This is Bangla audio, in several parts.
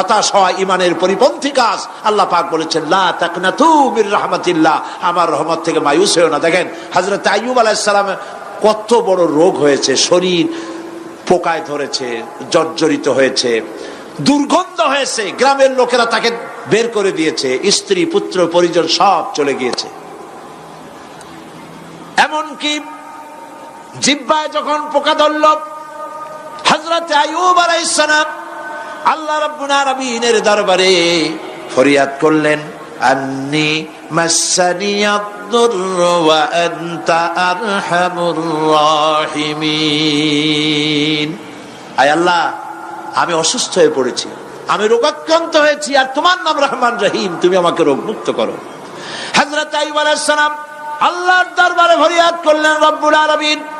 হতাশ হওয়া ইমানের পরিপন্থী কাজ। আল্লাহ পাক বলেছেন, লা তাকনাতু মির রাহমাতিল্লাহ। আমার রহমত থেকে মায়ুস হয়েও না। দেখেন, হযরত আইয়ুব আলাইহিস সালাম কত বড় রোগ হয়েছে, শরীর পোকায় ধরেছে, জর্জরিত হয়েছে, দুর্গন্ধ হয়েছে, গ্রামের লোকেরা তাকে বের করে দিয়েছে, স্ত্রী, পুত্র, পরিজন সব চলে গিয়েছে। এমনকি জিব্বায় যখন পোকা ধরল হজরত আয়ুব আলাইসালাম আল্লাহ রাব্বুল আলামিনের দরবারে ফরিয়াদ করলেন, আন্নি মাসানিয়াদ-দুরর আল্লাহ, আমি অসুস্থ হয়ে পড়েছি, আমি রোগাক্রান্ত হয়েছি, আর তোমার নাম রহমান রহিম, তুমি আমাকে রোগ মুক্ত করো। হযরত আইয়ুব আলাইহিস সালাম আল্লাহর দরবারে ফরিয়াদ করলেন, রব্বুল আলামিন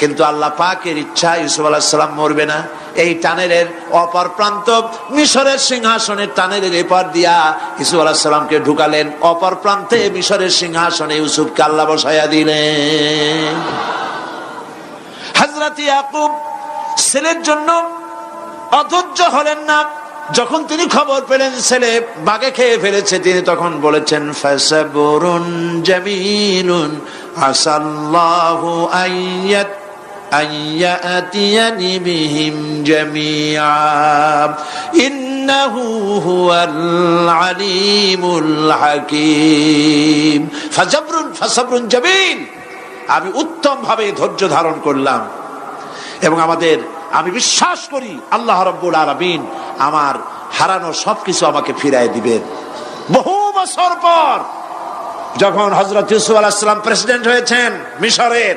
কিন্তু আল্লাহ পাকের ইচ্ছা ইউসুফ আলাহিসাল্লাম মরবে না। এই টানেলের অপর প্রান্ত মিশরের সিংহাসনের টানেলের এপার দিয়া ইসুফ আলাহিসাল্লামকে ঢুকালেন। অপর প্রান্তে মিশরের সিংহাসনে ইউসুফকে আল্লাহ বসাইয়া দিলেন। হাজরাত ইয়াকুব ছেলের জন্য অধৈর্য হলেন না। যখন তিনি খবর পেলেন, ছেলে বাগে খেয়ে ফেলেছে, তিনি তখন বলেছেন, ফাসাবুরুন জামিলুন আসাল্লাহু আইয়াত আইয়াতিয়ানি বিহিম জামিআ ইন্নাহু হুয়াল আলিমুল হাকীম ফাসাবরুন ফাসাবরুন জামিল আমি উত্তম ভাবে ধৈর্য ধারণ করলাম। এবং আমাদের আমি বিশ্বাস করি আল্লাহ রব্বুল আলমিন আমার হারানো সবকিছু আমাকে ফিরাই দিবেন। বহু বছর পর যখন হজরত ইউসুফ আলাহিসাম প্রেসিডেন্ট হয়েছেন মিশরের